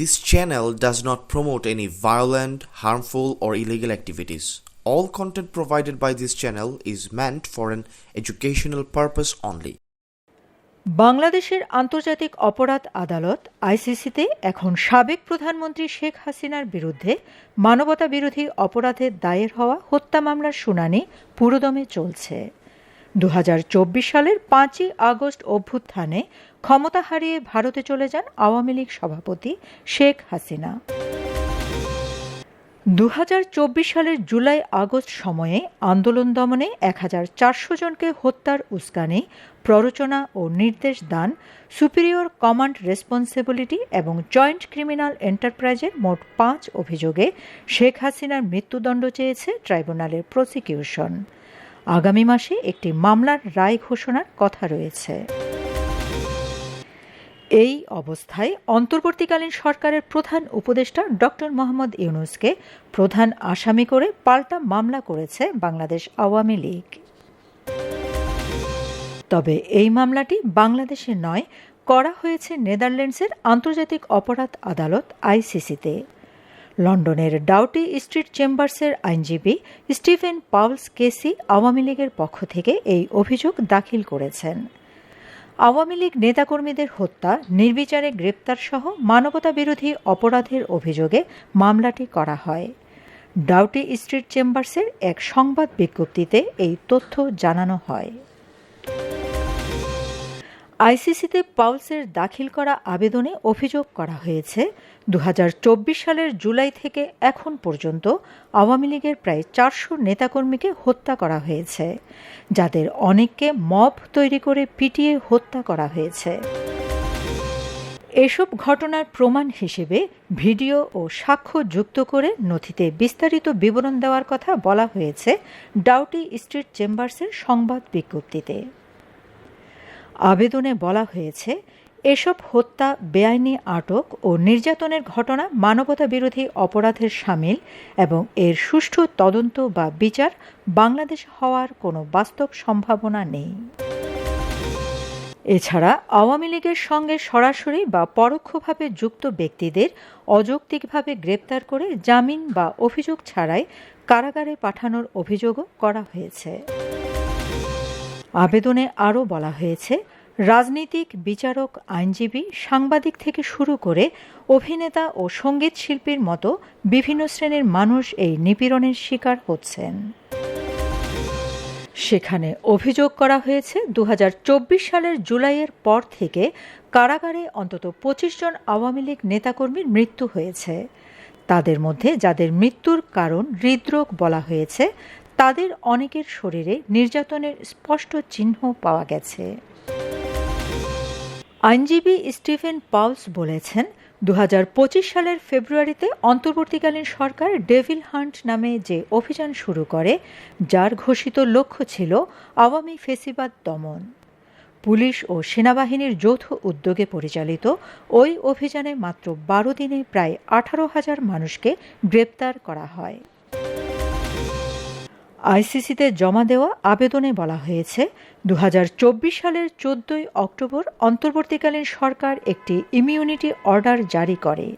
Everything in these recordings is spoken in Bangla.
This channel does not promote any violent, harmful, or illegal activities. All content provided by this channel is meant for an educational purpose only. বাংলাদেশের আন্তর্জাতিক অপরাধ আদালত আইসিসিতে এখন সাবেক প্রধানমন্ত্রী শেখ হাসিনার বিরুদ্ধে মানবতা বিরোধী অপরাধের দায়ের হওয়া হত্যা মামলার শুনানি পুরোদমে চলছে দু হাজার চব্বিশ সালের পাঁচই আগস্ট অভ্যুত্থানে ক্ষমতা হারিয়ে ভারতে চলে যান আওয়ামী লীগ সভাপতি শেখ হাসিনা। দু হাজার চব্বিশ সালের জুলাই আগস্ট সময়ে আন্দোলন দমনে এক হাজার চারশো জনকে হত্যার উস্কানি, প্ররোচনা ও নির্দেশ দান, সুপিরিয়র কমান্ড রেসপন্সিবিলিটি এবং জয়েন্ট ক্রিমিনাল এন্টারপ্রাইজের মোট পাঁচ অভিযোগে শেখ হাসিনার মৃত্যুদণ্ড চেয়েছে ট্রাইব্যুনালের প্রসিকিউশন। আগামী মাসে একটি মামলার রায় ঘোষণার কথা রয়েছে। এই অবস্থায় অন্তর্বর্তীকালীন সরকারের প্রধান উপদেষ্টা ডক্টর মোহাম্মদ ইউনুসকে প্রধান আসামি করে পাল্টা মামলা করেছে বাংলাদেশ আওয়ামী লীগ। তবে এই মামলাটি বাংলাদেশে নয়, করা হয়েছে নেদারল্যান্ডসের আন্তর্জাতিক অপরাধ আদালত আইসিসিতে। লন্ডনের ডাউটি স্ট্রিট চেম্বার্সের আইনজীবী স্টিফেন পাউলস কেসি আওয়ামী লীগের পক্ষ থেকে এই অভিযোগ দাখিল করেছেন। আওয়ামী লীগ নেতাকর্মীদের হত্যা, নির্বিচারে গ্রেপ্তার সহ মানবতা বিরোধী অপরাধের অভিযোগে মামলাটি করা হয়। ডাউটি স্ট্রিট চেম্বার্সের এক সংবাদ বিজ্ঞপ্তিতে এই তথ্য জানানো হয়। আইসিসিতে পাউলসের দাখিল করা আবেদনে অভিযোগ করা হয়েছে দু হাজার চব্বিশ সালের জুলাই থেকে এখন পর্যন্ত আওয়ামী লীগের প্রায় চারশো নেতাকর্মীকে হত্যা করা হয়েছে, যাদের অনেককে মব তৈরি করে পিটিয়ে হত্যা করা হয়েছে। এসব ঘটনার প্রমাণ হিসেবে ভিডিও ও সাক্ষ্য যুক্ত করে নথিতে বিস্তারিত বিবরণ দেওয়ার কথা বলা হয়েছে ডাউটি স্ট্রিট চেম্বার্সের সংবাদ বিজ্ঞপ্তিতে। আবেদনে বলা হয়েছে, এসব হত্যা, বেআইনি আটক ও নির্যাতনের ঘটনা মানবতা বিরোধী অপরাধের সামিল এবং এর সুষ্ঠু তদন্ত বা বিচার বাংলাদেশ হওয়ার কোনো বাস্তব সম্ভাবনা নেই। এছাড়া আওয়ামী লীগের সঙ্গে সরাসরি বা পরোক্ষভাবে যুক্ত ব্যক্তিদের অযৌক্তিকভাবে গ্রেপ্তার করে জামিন বা অভিযোগ ছাড়াই কারাগারে পাঠানোর অভিযোগও করা হয়েছে। আবেদনে আরও বলা হয়েছে, রাজনীতিক, বিচারক, আইনজীবী, সাংবাদিক থেকে শুরু করে অভিনেতা ও সংগীত শিল্পীর মতো বিভিন্ন শ্রেণির মানুষ এই নিপীড়নের শিকার হচ্ছেন। সেখানে অভিযোগ করা হয়েছে দু হাজার চব্বিশ সালের জুলাইয়ের পর থেকে কারাগারে অন্তত পঁচিশ জন আওয়ামী লীগ নেতাকর্মীর মৃত্যু হয়েছে। তাদের মধ্যে যাদের মৃত্যুর কারণ হৃদরোগ বলা হয়েছে তাদের অনেকের শরীরে নির্যাতনের স্পষ্ট চিহ্ন পাওয়া গেছে। আইনজীবী স্টিফেন পাউলস বলেছেন দু হাজার পঁচিশ সালের ফেব্রুয়ারিতে অন্তর্বর্তীকালীন সরকার ডেভিল হান্ট নামে যে অভিযান শুরু করে, যার ঘোষিত লক্ষ্য ছিল আওয়ামী ফেসিবাদ দমন। পুলিশ ও সেনাবাহিনীর যৌথ উদ্যোগে পরিচালিত ওই অভিযানে মাত্র বারো দিনে প্রায় আঠারো হাজার মানুষকে গ্রেপ্তার করা হয়। আইসিসিতে জমা দেওয়া আবেদনে বলা হয়েছে দু হাজার চব্বিশ সালের চোদ্দই অক্টোবর অন্তর্বর্তীকালীন সরকার একটি ইমিউনিটি অর্ডার জারি করে,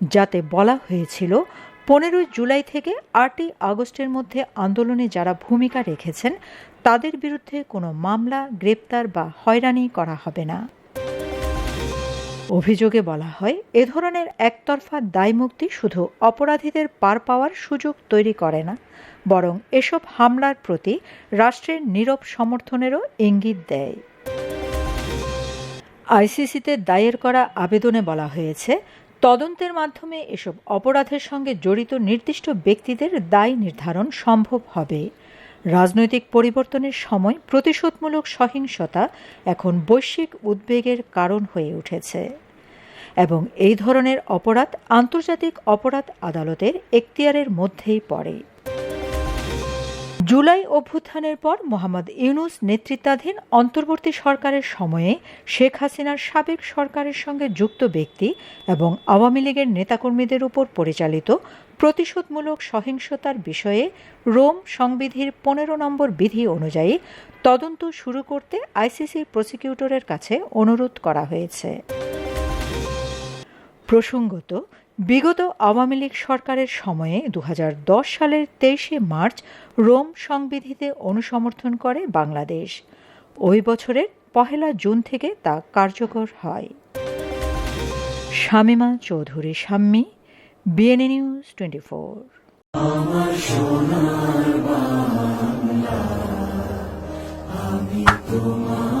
যাতে বলা হয়েছিল পনেরোই জুলাই থেকে আটই আগস্টের মধ্যে আন্দোলনে যারা ভূমিকা রেখেছেন, তাদের বিরুদ্ধে কোনো মামলা, গ্রেপ্তার বা হয়রানি করা হবে না। অভিযোগে বলা হয়, এ ধরনের একতরফা দায়মুক্তি শুধু অপরাধীদের পার পাওয়ার সুযোগ তৈরি করে না, বরং এসব হামলার প্রতি রাষ্ট্রের নীরব সমর্থনেরও ইঙ্গিত দেয়। আইসিসিতে দায়ের করা আবেদনে বলা হয়েছে, তদন্তের মাধ্যমে এসব অপরাধের সঙ্গে জড়িত নির্দিষ্ট ব্যক্তিদের দায় নির্ধারণ সম্ভব হবে। রাজনৈতিক পরিবর্তনের সময় প্রতিশোধমূলক সহিংসতা এখন বৈশ্বিক উদ্বেগের কারণ হয়ে উঠেছে। এবং এই ধরনের অপরাধ আন্তর্জাতিক অপরাধ আদালতের এখতিয়ারের মধ্যেই পড়ে। জুলাই অভ্যুত্থানের পর মোহাম্মদ ইউনুস নেতৃত্বাধীন অন্তর্বর্তী সরকারের সময়ে শেখ হাসিনার সাবেক সরকারের সঙ্গে যুক্ত ব্যক্তি এবং আওয়ামী লীগের নেতাকর্মীদের উপর পরিচালিত প্রতিশোধমূলক সহিংসতার বিষয়ে রোম সংবিধির পনেরো নম্বর বিধি অনুযায়ী তদন্ত শুরু করতে আইসিসির প্রসিকিউটরের কাছে অনুরোধ করা হয়েছে। প্রসঙ্গত, বিগত আওয়ামী লীগ সরকারের সময়ে দু হাজার দশ সালের তেইশে মার্চ রোম সংবিধিতে অনুসমর্থন করে বাংলাদেশ। ওই বছরের পহেলা জুন থেকে তা কার্যকর হয়। Shamima Chowdhury, Shammi BNA news twenty four আমি তোমার